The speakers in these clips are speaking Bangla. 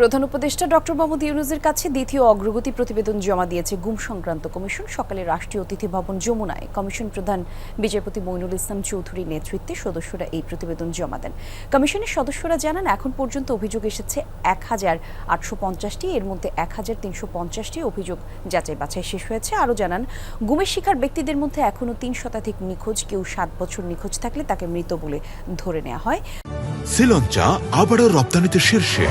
প্রধান উপদেষ্টা ডক্টর মোহাম্মদ ইউনুসের কাছে দ্বিতীয় অগ্রগতি প্রতিবেদন জমা দিয়েছে গুম সংক্রান্ত কমিশন। সকালে রাষ্ট্রীয় অতিথি ভবন যমুনায় কমিশন প্রধান বিচারপতি মইনুল ইসলাম চৌধুরীর নেতৃত্বে সদস্যরা এই প্রতিবেদন জমা দেন। কমিশনের সদস্যরা জানান, এখন পর্যন্ত অভিযোগ এসেছে এক হাজার আটশো পঞ্চাশটি, এর মধ্যে এক হাজার তিনশো পঞ্চাশটি অভিযোগ যাচাই বাছাই শেষ হয়েছে। আরও জানান, গুমের শিকার ব্যক্তিদের মধ্যে এখনও তিন শতাধিক নিখোঁজ, কেউ সাত বছর নিখোঁজ থাকলে তাকে মৃত বলে ধরে নেওয়া হয়। শ্রীলঞ্চা আবারও রপ্তানিতে শীর্ষে।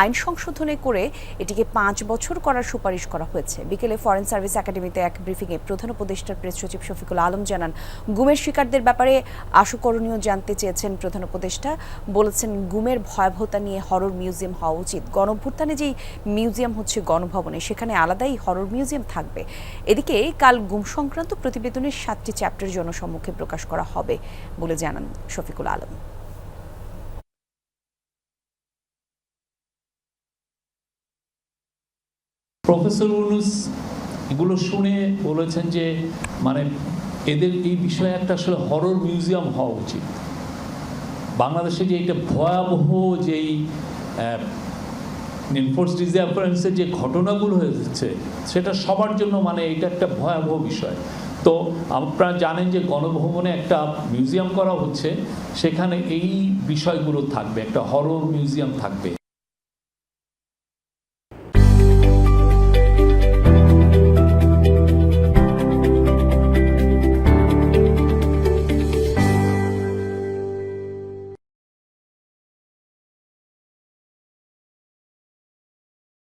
আইন সংশোধনে করে এটিকে পাঁচ বছর করার সুপারিশ করা হয়েছে। বিকেলে ফরেন সার্ভিস একাডেমিতে এক ব্রিফিংয়ে প্রধান উপদেষ্টার প্রেস সচিব শফিকুল আলম জানান, গুমের শিকারদের ব্যাপারে আশুকরণীয় জানতে চেয়েছেন প্রধান উপদেষ্টা। বলেছেন, গুমের ভয়াবহতা নিয়ে হরর মিউজিয়াম হওয়া উচিত। গণভ্যুত্থানে যেই মিউজিয়াম হচ্ছে গণভবনে, সেখানে আলাদাই হরর মিউজিয়াম থাকবে। এদিকে কাল গুম সংক্রান্ত প্রতিবেদনের সাতটি চ্যাপ্টার জনসম্মুখে প্রকাশ করা হবে বলে জানান শফিকুল আলম। প্রফেসর ইউনুস এগুলো শুনে বলেছেন যে মানে এদের এই বিষয়ে একটা আসলে হরর মিউজিয়াম হওয়া উচিত। বাংলাদেশে যে এটা ভয়াবহ যেই এনফোর্স ডিসঅ্যাপারেন্সের যে ঘটনাগুলো হয়েছে, সেটা সবার জন্য মানে এটা একটা ভয়াবহ বিষয়। তো আপনারা জানেন যে গণভবনে একটা মিউজিয়াম করা হচ্ছে, সেখানে এই বিষয়গুলো থাকবে, একটা হরর মিউজিয়াম থাকবে।